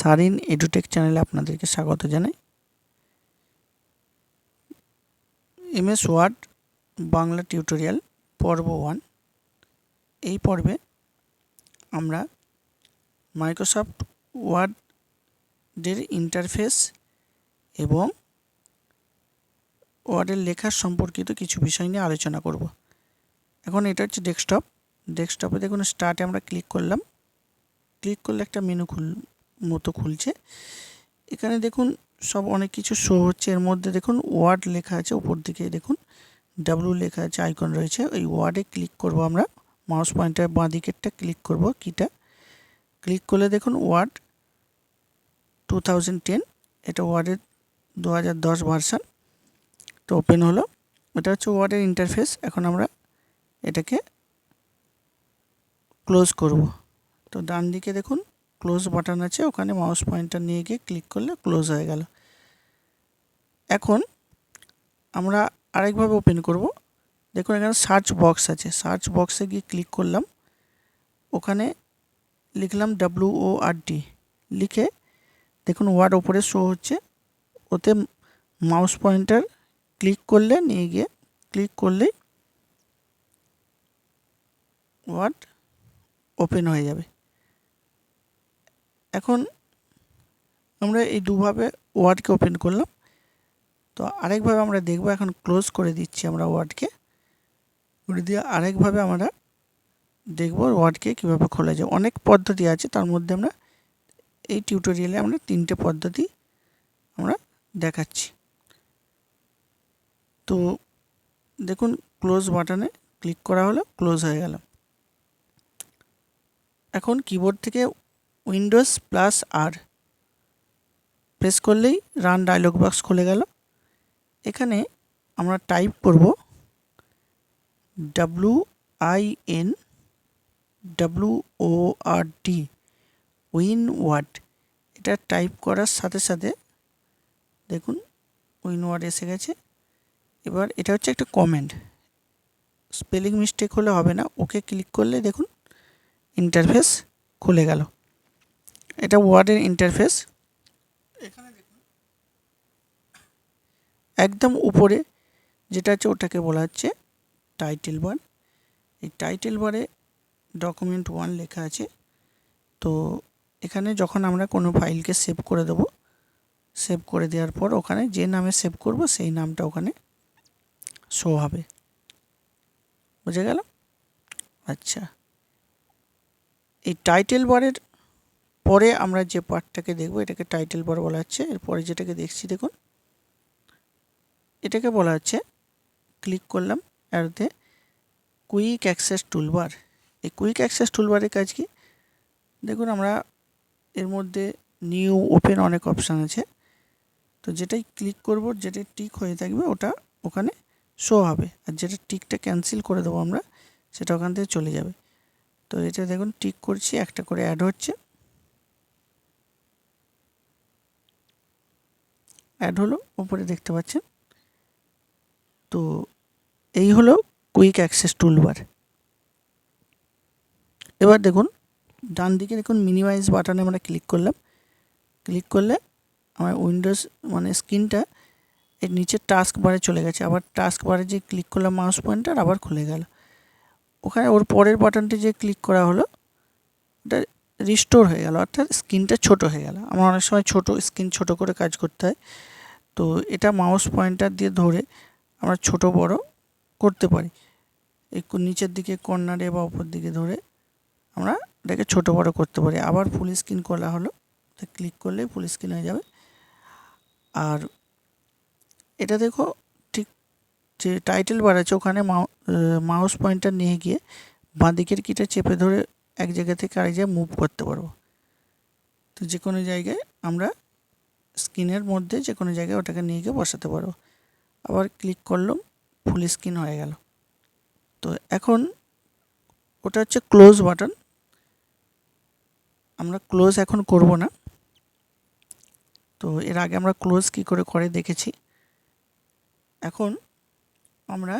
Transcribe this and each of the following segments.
Siren edtech চ্যানেলে আপনাদেরকে স্বাগত জানাই। এমএস ওয়ার্ড বাংলা টিউটোরিয়াল পর্ব ওয়ান এই পর্বে আমরা মাইক্রোসফট ওয়ার্ডের ইন্টারফেস এবং ওয়ার্ডের লেখার সম্পর্কিত কিছু বিষয় নিয়ে আলোচনা করব। এখন এটা হচ্ছে ডেস্কটপ ডেস্কটপে দেখুন স্টার্টে আমরা ক্লিক করলাম। ক্লিক করলে একটা মেনু খুল মতো খুলছে। এখানে দেখুন সব অনেক কিছু শো হচ্ছে। এর মধ্যে দেখুন ওয়ার্ড লেখা আছে, উপর দিকে দেখুন ডাব্লু লেখা আছে আইকন রয়েছে। ওই ওয়ার্ডে ক্লিক করব আমরা। মাউস পয়েন্টার বাঁ দিকেরটা ক্লিক করব কিটা ক্লিক করলে দেখুন ওয়ার্ড টু থাউজেন্ড এটা ওয়ার্ডের দু হাজার দশ ভার্সান তো ওপেন হলো। এটা হচ্ছে ওয়ার্ডের ইন্টারফেস এখন আমরা এটাকে ক্লোজ করব। তো ডান দিকে দেখুন ক্লোজ বাটন আছে, ওখানে মাউস পয়েন্টার নিয়ে গিয়ে ক্লিক করলে ক্লোজ হয়ে গেল। এখন আমরা আরেকভাবে ওপেন করব। দেখুন এখানে সার্চ বক্স আছে। সার্চ বক্সে গিয়ে ক্লিক করলাম। ওখানে লিখলাম ডাব্লু ও আর ডি লিখে দেখুন ওয়ার্ড ওপরে শো হচ্ছে। ওতে মাউস পয়েন্টার ক্লিক করলে, নিয়ে গিয়ে ক্লিক করলেই ওয়ার্ড ওপেন হয়ে যাবে। এখন আমরা এই দুভাবে ওয়ার্ডকে ওপেন করলাম। তো আরেকভাবে আমরা দেখব, এখন ক্লোজ করে দিচ্ছি আমরা ওয়ার্ডকে। করে দিয়ে আরেকভাবে আমরা দেখব ওয়ার্ডকে কীভাবে খোলা যায়। অনেক পদ্ধতি আছে, তার মধ্যে আমরা এই টিউটোরিয়ালে আমরা তিনটে পদ্ধতি আমরা দেখাচ্ছি। তো দেখুন ক্লোজ বাটনে ক্লিক করা হলো ক্লোজ হয়ে গেল। এখন কিবোর্ড থেকে উইন্ডোজ প্লাস আর প্রেস করলেই রান ডায়লগ বক্স খুলে গেল। এখানে আমরা টাইপ করব W I N W O R D winword এটা টাইপ করার সাথে সাথে দেখুন উইন ওয়ার্ড এসে গেছে। এবার এটা হচ্ছে একটা কমেন্ট স্পেলিং মিস্টেক হলে হবে না। ওকে ক্লিক করলে দেখুন ইন্টারফেস খুলে গেল। এটা ওয়ার্ডের ইন্টারফেস এখানে দেখুন। একদম উপরে যেটা আছে ওটাকে বলা হচ্ছে টাইটেল বার এই টাইটেল বারে ডকুমেন্ট ওয়ান লেখা আছে। তো এখানে যখন আমরা কোনো ফাইলকে সেভ করে দেব সেভ করে দেওয়ার পর ওখানে যে নামে সেভ করব সেই নামটা ওখানে শো হবে। বুঝে গেল? আচ্ছা। এই টাইটেল বারের পরে আমরা যে পার্টটাকে দেখব, এটাকে টাইটেল বার বলা হচ্ছে। এরপরে যেটাকে দেখছি, দেখুন। এটাকে বলা হচ্ছে ক্লিক করলাম অ্যারোতে কুইক অ্যাক্সেস টুলবার এই কুইক অ্যাক্সেস টুলবারের কাজ কি? দেখুন, আমরা এর মধ্যে নিউ ওপেন অনেক অপশান আছে। তো যেটাই ক্লিক করব যেটা টিক হয়ে থাকবে, ওটা ওখানে শো হবে। আর যেটা টিকটা ক্যান্সেল করে দেবো আমরা, সেটা ওখান থেকে চলে যাবে। তো এটা দেখুন টিক করছি, একটা করে অ্যাড হচ্ছে। অ্যাড হলো, উপরে দেখতে পাচ্ছেন। তো এই হলো কুইক অ্যাক্সেস টুলবার এবার দেখুন, ডান দিকে দেখুন মিনিমাইজ বাটনে আমরা ক্লিক করলাম। ক্লিক করলে আমার উইন্ডোজ মানে স্ক্রিনটা এর নিচে টাস্ক বারে চলে গেছে। আবার টাস্ক বারে যে ক্লিক করলাম মাউস পয়েন্টার আবার খুলে গেল। ওখানে ওর পরের বাটনটি যে ক্লিক করা হলো, ওটা রিস্টোর হয়ে গেল। অর্থাৎ স্ক্রিনটা ছোট হয়ে গেল। আমার অনেক সময় ছোট স্ক্রিন ছোট করে কাজ করতে হয়। তো এটা মাউস পয়েন্টার দিয়ে ধরে আমরা ছোট বড় করতে পারি। একটু নিচের দিকে কর্নারে বা উপর দিকে ধরে আমরা এটাকে ছোট বড় করতে পারি। আবার ফুল স্ক্রিন করা হলো, তো ক্লিক করলে ফুল স্ক্রিন হয়ে যাবে। আর এটা দেখো ঠিক যে টাইটেল বার আছে ওখানে মাউস পয়েন্টার নিয়ে গিয়ে বাঁ দিকের কিটা চেপে ধরে এক জায়গা থেকে আরেক জায়গায় মুভ করতে পারব। তো যে কোনো জায়গায় আমরা স্ক্রিনের মধ্যে যে কোনো জায়গায় ওটাকে নিয়ে গিয়ে বসাতে পারব আবার ক্লিক করলাম ফুল স্ক্রিন হয়ে গেল। তো এখন ওটা হচ্ছে ক্লোজ বাটন। আমরা ক্লোজ এখন করব না। তো এর আগে আমরা ক্লোজ কি করে করে দেখেছি। এখন আমরা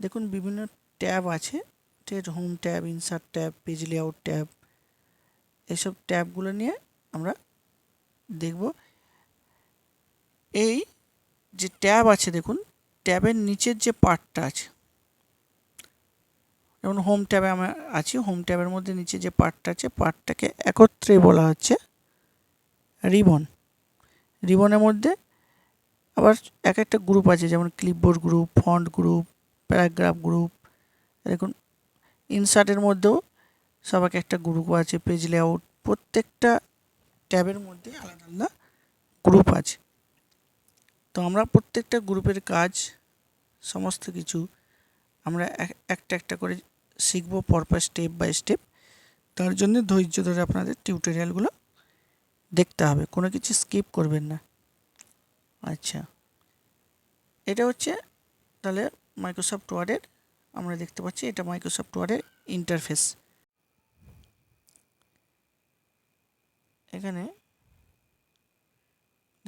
দেখুন বিভিন্ন ট্যাব আছে TET home tab insert tab page layout tab এইসব ট্যাবগুলো নিয়ে আমরা দেখব এই যে ট্যাব আছে, দেখুন, ট্যাবের নিচের যে পার্টটা আছে, যেমন হোম ট্যাবে আমরা আছি, হোম ট্যাবের মধ্যে নিচে যে পার্টটা আছে, পার্টটাকে একত্রে বলা হচ্ছে রিবন। রিবনের মধ্যে আবার এক একটা গ্রুপ আছে, যেমন clipboard group, font group, paragraph group, দেখুন, ইনসার্টের মধ্যেও সব এক একটা গ্রুপ আছে, পেজ লেআউট, প্রত্যেকটা ট্যাবের মধ্যে আলাদা আলাদা গ্রুপ আছে। তো আমরা প্রত্যেকটা গ্রুপের কাজ, সমস্ত কিছু আমরা একটা একটা করে শিখব পরপর স্টেপ বাই স্টেপ তার জন্য ধৈর্য ধরে আপনাদের টিউটোরিয়ালগুলো দেখতে হবে, কোনো কিছু স্কিপ করবেন না। আচ্ছা এটা হচ্ছে তাহলে মাইক্রোসফট ওয়ার্ডের আমরা দেখতে পাচ্ছি এটা মাইক্রোসফট ওয়ার্ডের ইন্টারফেস এখানে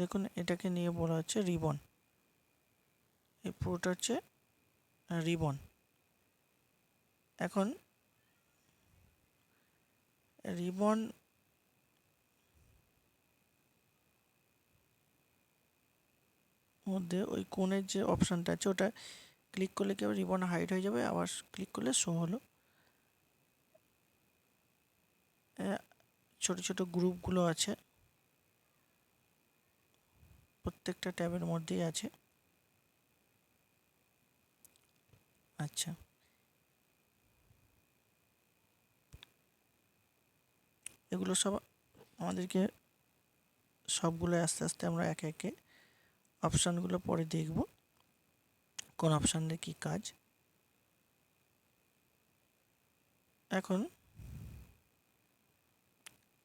দেখুন, এটাকে নিয়ে বলা হচ্ছে রিবন। এই পুরোটা হচ্ছে রিবন। এখন রিবন মধ্যে ওই কোণের যে অপশানটা আছে, ওটা ক্লিক করলে কি রিবন হাইড হয়ে যাবে। আবার ক্লিক করলে শো হলো। ছোট ছোট গ্রুপগুলো আছে। প্রত্যেকটা ট্যাবের মধ্যেই আছে। আচ্ছা। এগুলো সব আমাদেরকে সবগুলো আস্তে আস্তে আমরা একে একে অপশানগুলো পরে দেখব। কোন অপশানের কি কাজ। এখন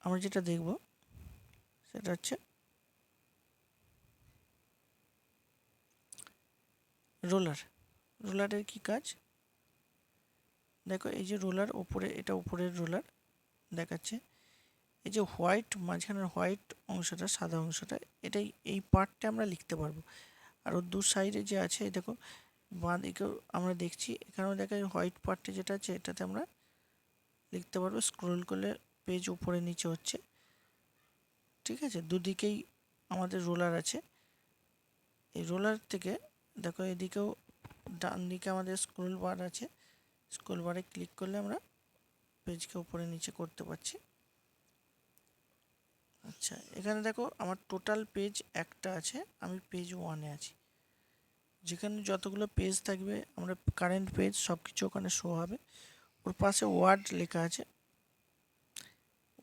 আমরা যেটা দেখব সেটা হচ্ছে রোলার। রোলারের কি কাজ? দেখো, এই যে রোলার ওপরে, এটা উপরের রোলার দেখাচ্ছে। এই যে হোয়াইট মাঝখানের হোয়াইট অংশটা, সাদা অংশটা, এটাই, এই পার্টটা আমরা লিখতে পারব। আর ওর দু সাইডে যে আছে দেখো, বাঁ দিকেও আমরা দেখছি, এখানেও দেখা হোয়াইট পার্টটা যেটা আছে, এটাতে আমরা লিখতে পারব, স্ক্রোল করলে পেজ উপরে নিচে হচ্ছে। ঠিক আছে? দুদিকেই আমাদের রোলার আছে। এই রোলার থেকে দেখো এদিকেও ডান দিকে আমাদের স্ক্রোল বার আছে। স্ক্রোল বারে ক্লিক করলে আমরা পেজকে উপরে নিচে করতে পারছি। আচ্ছা এখানে দেখো আমার টোটাল পেজ একটা আছে, আমি পেজ ওয়ানে আছি। যেখানে যতগুলো পেজ থাকবে, আমরা কারেন্ট পেজ সব কিছু ওখানে শো হবে। ওর পাশে ওয়ার্ড লেখা আছে।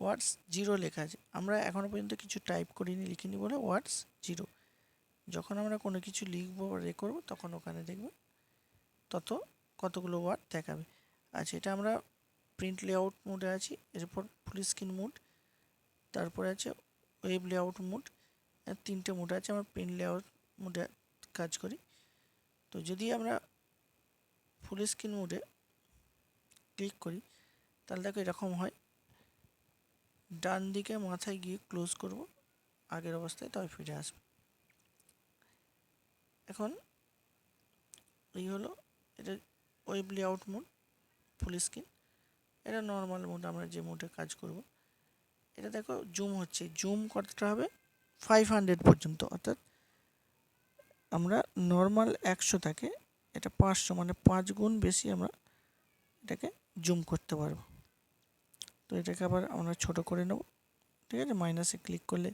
ওয়ার্ডস জিরো লেখা আছে। আমরা এখনও পর্যন্ত কিছু টাইপ করিনি, লিখিনি বলে ওয়ার্ডস জিরো যখন আমরা কোনো কিছু লিখব বা রে করব, তখন ওখানে দেখবে তত কতগুলো ওয়ার্ড দেখাবে। আচ্ছা এটা আমরা প্রিন্ট লেআউট মোডে আছি, এরপর ফুল স্ক্রিন মোড তারপরে আছে ওয়েব লেআউট মোড তিনটে মোড আছে, আমরা প্রিন্ট লেআউট মোডে কাজ করি। তো যদি আমরা ফুল স্ক্রিন মোডে ক্লিক করি, তাহলে দেখো এরকম হয়। ডান দিকে মাথায় গিয়ে ক্লোজ করব, আগের অবস্থায় তবে ফিরে আসবে। এখন এই হলো এটা web layout mode full screen এটা নর্মাল মোড আমরা যে মোডে কাজ করব। এটা দেখো জুম হচ্ছে। জুম কতটা হবে? ফাইভ হান্ড্রেড পর্যন্ত। অর্থাৎ আমরা নর্মাল একশো থাকে এটা পাঁচশো মানে পাঁচ গুণ বেশি আমরা এটাকে জুম করতে পারব। তো এটাকে আবার আমরা ছোট করে নেব। ঠিক আছে? মাইনাসে ক্লিক করলে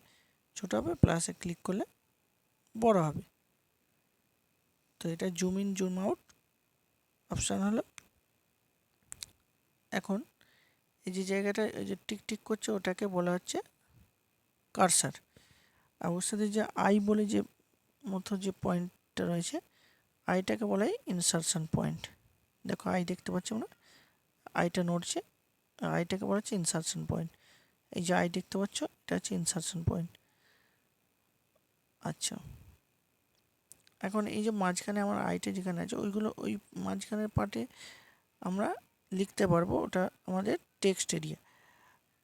ছোট হবে প্লাসে ক্লিক করলে বড় হবে। তো এটা zoom in zoom out option হলো। এখন এই যে জায়গাটা, এই যে টিক টিক করছে, ওটাকে বলা হচ্ছে কারসার আর ওর সাথে যে আই বলে যে মতো যে পয়েন্টটা রয়েছে আইটাকে বলা হয় ইনসারশন পয়েন্ট দেখো আই দেখতে পাচ্ছি আমরা। আইটা নড়ছে আইটাকে বলা হচ্ছে ইনসারশন পয়েন্ট এই যে আই দেখতে পাচ্ছ, এটা হচ্ছে ইনসারশন পয়েন্ট আচ্ছা। এখন এই যে মাঝখানে আমার আইটা যেখানে আছে, ওইগুলো ওই মাঝখানের পার্টে আমরা লিখতে পারব, ওটা আমাদের টেক্সট এরিয়া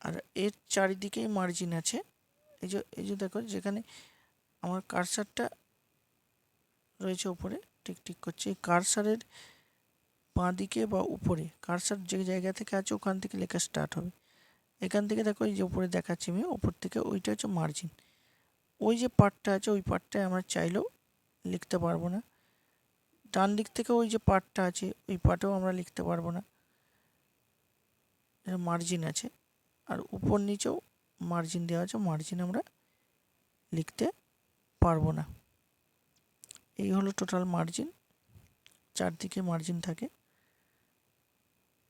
আর এর চারিদিকেই মার্জিন আছে। এই যে এই যে দেখো, যেখানে আমার কারসারটা রয়েছে উপরে টিক টিক করছে। এই কারসারের বাঁ দিকে বা উপরে কারসার যে জায়গা থেকে আছে, ওখান থেকে লেখা স্টার্ট হবে। এখান থেকে দেখো, এই যে উপরে দেখাচ্ছি আমি ওপর থেকে ওইটা হচ্ছে মার্জিন ওই যে পার্টটা আছে, ওই পার্টটায় আমরা চাইলেও লিখতে পারব না। ডান দিক থেকে ওই যে পার্টটা আছে, ওই পার্টেও আমরা লিখতে পারব না। মার্জিন আছে। আর উপর নিচেও মার্জিন দেওয়া আছে মার্জিন আমরা লিখতে পারব না। এই হলো টোটাল মার্জিন চারদিকে মার্জিন থাকে।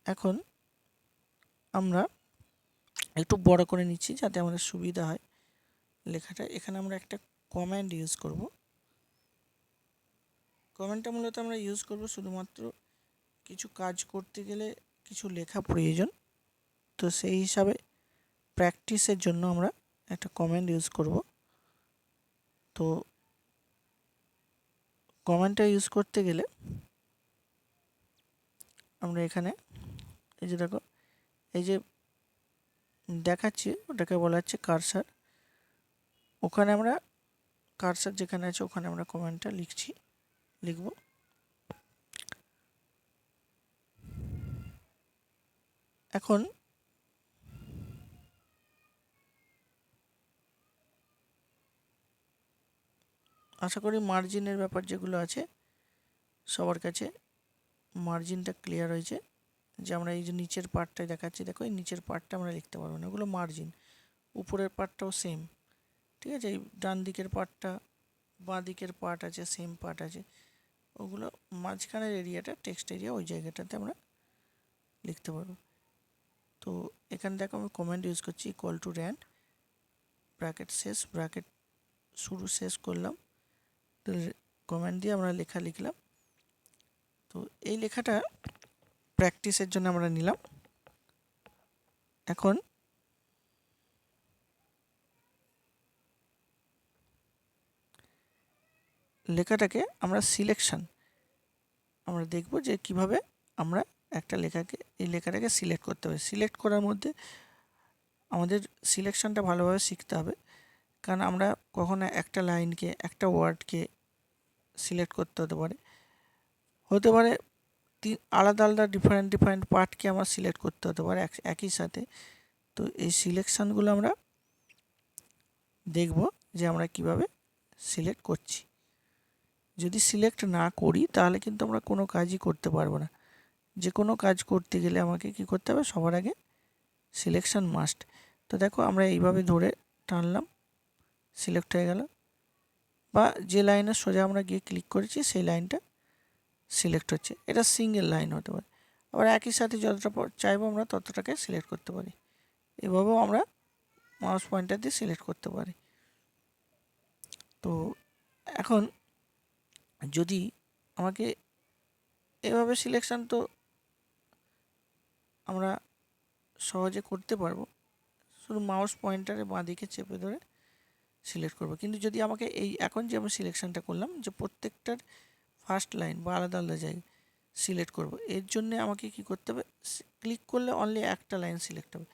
এখন আমরা একটু বড় করে নিচ্ছি যাতে আমাদের সুবিধা হয় লেখাটা। এখানে আমরা একটা কমেন্ট ইউজ করব। কমেন্টটা মূলত আমরা ইউজ করব শুধুমাত্র কিছু কাজ করতে গেলে কিছু লেখা প্রয়োজন। তো সেই হিসাবে প্র্যাকটিসের জন্য আমরা একটা কমেন্ট ইউজ করব। তো কমেন্টটা ইউজ করতে গেলে আমরা এখানে এই যে দেখো, এই যে দেখাচ্ছি, ওটাকে বলা হচ্ছে কারসার ওখানে আমরা কারসার যেখানে আছে ওখানে আমরা কমেন্টটা লিখছি। লিখব এখন আশা করি মার্জিনের ব্যাপার যেগুলো আছে, সবার কাছে মার্জিনটা ক্লিয়ার হয়েছে। যে আমরা এই যে নিচের পার্টটাই দেখাচ্ছি, দেখো এই নিচের পার্টটা আমরা লিখতে পারব না, ওগুলো মার্জিন উপরের পার্টটাও সেম ঠিক আছে? এই ডান দিকের পার্টটা বাঁ দিকের পার্ট আছে সেম পার্ট আছে। ওগুলো মাঝখানের এরিয়াটা টেক্সট এরিয়া ওই জায়গাটাতে আমরা লিখতে পারব। তো এখানে দেখো আমি কমেন্ট ইউজ করছি ইকুয়াল টু র্যান্ড ব্র্যাকেট শেষ ব্র্যাকেট শুরু শেষ করলাম তো কমেন্ট দিয়ে আমরা লেখা লিখলাম। তো এই লেখাটা প্র্যাকটিসের জন্য আমরা নিলাম। এখন লেখাটাকে আমরা সিলেকশন আমরা দেখব যে কীভাবে আমরা একটা লেখাকে, এই লেখাটাকে সিলেক্ট করতে হবে। সিলেক্ট করার মধ্যে আমাদের সিলেকশনটা ভালোভাবে শিখতে হবে। কারণ আমরা কখনো একটা লাইনকে একটা ওয়ার্ডকে সিলেক্ট করতে হতে পারে। হতে পারে তিন, আলাদা আলাদা ডিফারেন্ট ডিফারেন্ট পার্টকে আমরা সিলেক্ট করতে হতে পারে একই সাথে। তো এই সিলেকশানগুলো আমরা দেখব যে আমরা কীভাবে সিলেক্ট করছি। যদি সিলেক্ট না করি, তাহলে কিন্তু আমরা কোনো কাজই করতে পারব না। যে কোনো কাজ করতে গেলে আমাকে কি করতে হবে? সবার আগে সিলেকশন মাস্ট তো দেখো, আমরা এইভাবে ধরে টানলাম সিলেক্ট হয়ে গেল। বা যে লাইনের সোজা আমরা গিয়ে ক্লিক করেছি, সেই লাইনটা সিলেক্ট হচ্ছে। এটা সিঙ্গেল লাইন হতে পারে। আবার একই সাথে যতটা চাইব আমরা, ততটাকে সিলেক্ট করতে পারি। এভাবেও আমরা মাউস পয়েন্টার দিয়ে সিলেক্ট করতে পারি। তো এখন যদি আমাকে এভাবে সিলেকশান তো আমরা সহজে করতে পারব, শুধু মাউস পয়েন্টারে বাঁ দিকে চেপে ধরে সিলেক্ট করব। কিন্তু যদি আমাকে এই, এখন যে আমি সিলেকশানটা করলাম, যে প্রত্যেকটার ফার্স্ট লাইন বা আলাদা আলাদা জায়গায় সিলেক্ট করব, এর জন্য আমাকে কি করতে হবে? ক্লিক করলে অনলি একটা লাইন সিলেক্ট হবে।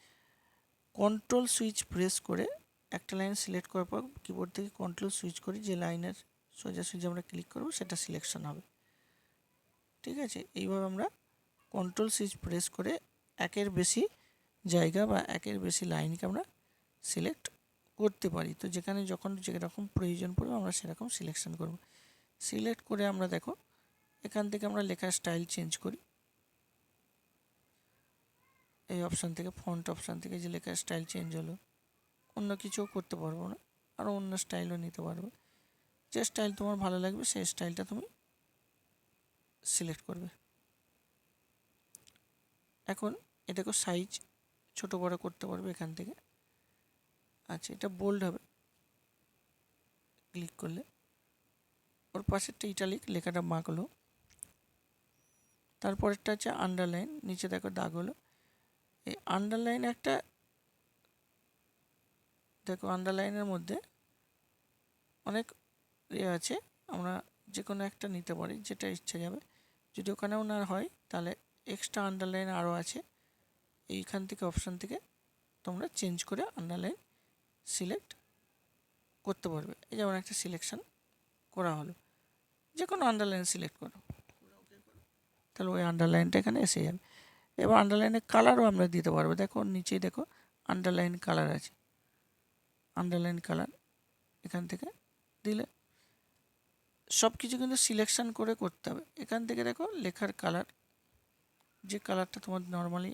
কন্ট্রোল সুইচ প্রেস করে একটা লাইন সিলেক্ট করার পর কিবোর্ড থেকে কন্ট্রোল সুইচ করি যে লাইনের সোজাসুজি আমরা ক্লিক করব, সেটা সিলেকশন হবে। ঠিক আছে? এইভাবে আমরা কন্ট্রোল সুইচ প্রেস করে একের বেশি জায়গা বা একের বেশি লাইনকে আমরা সিলেক্ট করতে পারি। তো যেখানে যখন যেরকম প্রয়োজন পড়বে আমরা সেরকম সিলেকশন করব। সিলেক্ট করে আমরা দেখো, এখান থেকে আমরা লেখার স্টাইল চেঞ্জ করি। এই অপশান থেকে ফন্ট অপশান থেকে যে লেখার স্টাইল চেঞ্জ হলো, অন্য কিছুও করতে পারব না আরও অন্য স্টাইলও নিতে পারবে। যে স্টাইল তোমার ভালো লাগবে, সেই স্টাইলটা তুমি সিলেক্ট করবে। এখন এটাকে সাইজ ছোট বড় করতে পারবে এখান থেকে। আচ্ছা এটা বোল্ড হবে। ক্লিক করলে। ওর পাশেরটা ইটালিক লেখাটা মাখলো। তারপরেরটা হচ্ছে আন্ডারলাইন নিচে দেখো দাগ হলো। এই আন্ডারলাইন একটা, দেখো আন্ডারলাইনের মধ্যে অনেক ইয়ে আছে, আমরা যে কোনো একটা নিতে পারি, যেটা ইচ্ছা যাবে। যদি ওখানেও না হয়, তাহলে এক্সট্রা আন্ডারলাইন আরও আছে। এইখান থেকে অপশান থেকে তোমরা চেঞ্জ করে আন্ডারলাইন সিলেক্ট করতে পারবে। এই যেমন একটা সিলেকশান করা হলো। যে কোনো আন্ডারলাইন সিলেক্ট করো। তাহলে ওই আন্ডারলাইনটা এখানে এসে যাবে। এবার আন্ডারলাইনের কালারও আমরা দিতে পারব। দেখো, নিচেই দেখো আন্ডারলাইন কালার আছে। আন্ডারলাইন কালার এখান থেকে দিলে সব কিছু কিন্তু সিলেকশন করে করতে হবে। এখান থেকে দেখো লেখার কালার যে কালারটা তোমার নর্মালি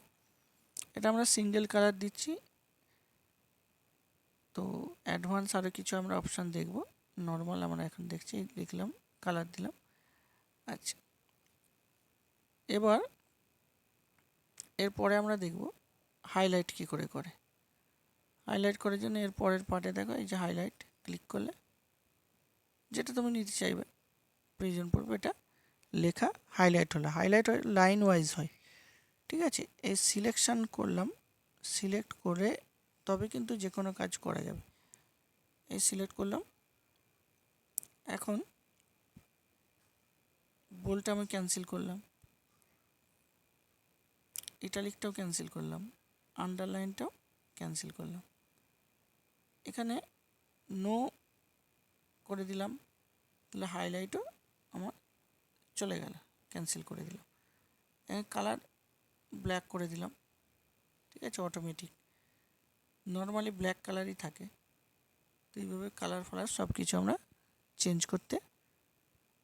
এটা আমরা সিঙ্গেল কালার দিচ্ছি। তো অ্যাডভান্স আরও কিছু আমরা অপশান দেখব। নর্মাল আমরা এখন দেখছি লিখলাম কালার দিলাম। আচ্ছা। এবার এরপরে আমরা দেখব হাইলাইট কি করে করে। হাইলাইট করার জন্য এর পরের পার্টে দেখো, এই যে হাইলাইট ক্লিক করলে যেটা তুমি নিতে চাইবে। প্রয়োজন পড়বে এটা। লেখা হাইলাইট হলে। হাইলাইট হয় লাইন ওয়াইজ হয়। ঠিক আছে? এই সিলেকশান করলাম। সিলেক্ট করে তবে কিন্তু যে কোনো কাজ করা যাবে। এই সিলেক্ট করলাম। এখন বোলটা আমি ক্যান্সেল করলাম। ইটালিকটাও ক্যান্সেল করলাম। আন্ডারলাইনটাও ক্যান্সেল করলাম। এখানে নো করে দিলাম। তাহলে হাইলাইটও আমার চলে গেল ক্যান্সেল করে দিলাম। কালার ব্ল্যাক করে দিলাম। ঠিক আছে অটোমেটিক নর্মালি ব্ল্যাক কালারই থাকে। তো এইভাবে কালার ফালার সব কিছু আমরা চেঞ্জ করতে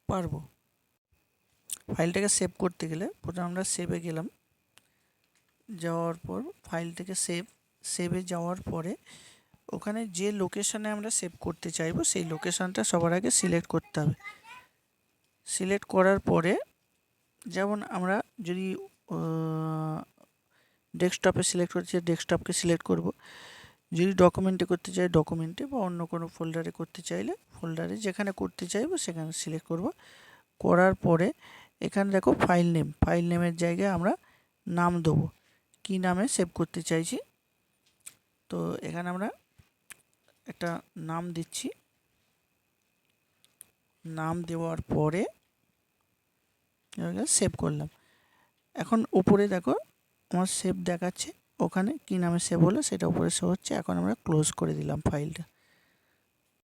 পারব। ফাইলটাকে সেভ করতে গেলে প্রথমে আমরা সেভে গেলাম। যাওয়ার পর ফাইল থেকে সেভ সেভে যাওয়ার পরে ওখানে যে লোকেশানে আমরা সেভ করতে চাইব, সেই লোকেশানটা সবার আগে সিলেক্ট করতে হবে। সিলেক্ট করার পরে যেমন আমরা যদি ডেস্কটপে সিলেক্ট করতে চাই ডেস্কটপকে সিলেক্ট করব। যদি ডকুমেন্টে করতে চাই ডকুমেন্টে বা অন্য কোনো ফোল্ডারে করতে চাইলে ফোল্ডারে যেখানে করতে চাইব সেখানে সিলেক্ট করব। করার পরে এখানে দেখো ফাইল নেম ফাইল নেমের জায়গায় আমরা নাম দেবো। কী নামে সেভ করতে চাইছি? তো এখানে আমরা একটা নাম দিচ্ছি। নাম দেওয়ার পরে সেভ করলাম। এখন উপরে দেখো, আমার সেভ দেখাচ্ছে। ওখানে কী নামে সেভ হলো? সেটা উপরে শো হচ্ছে। এখন আমরা ক্লোজ করে দিলাম ফাইলটা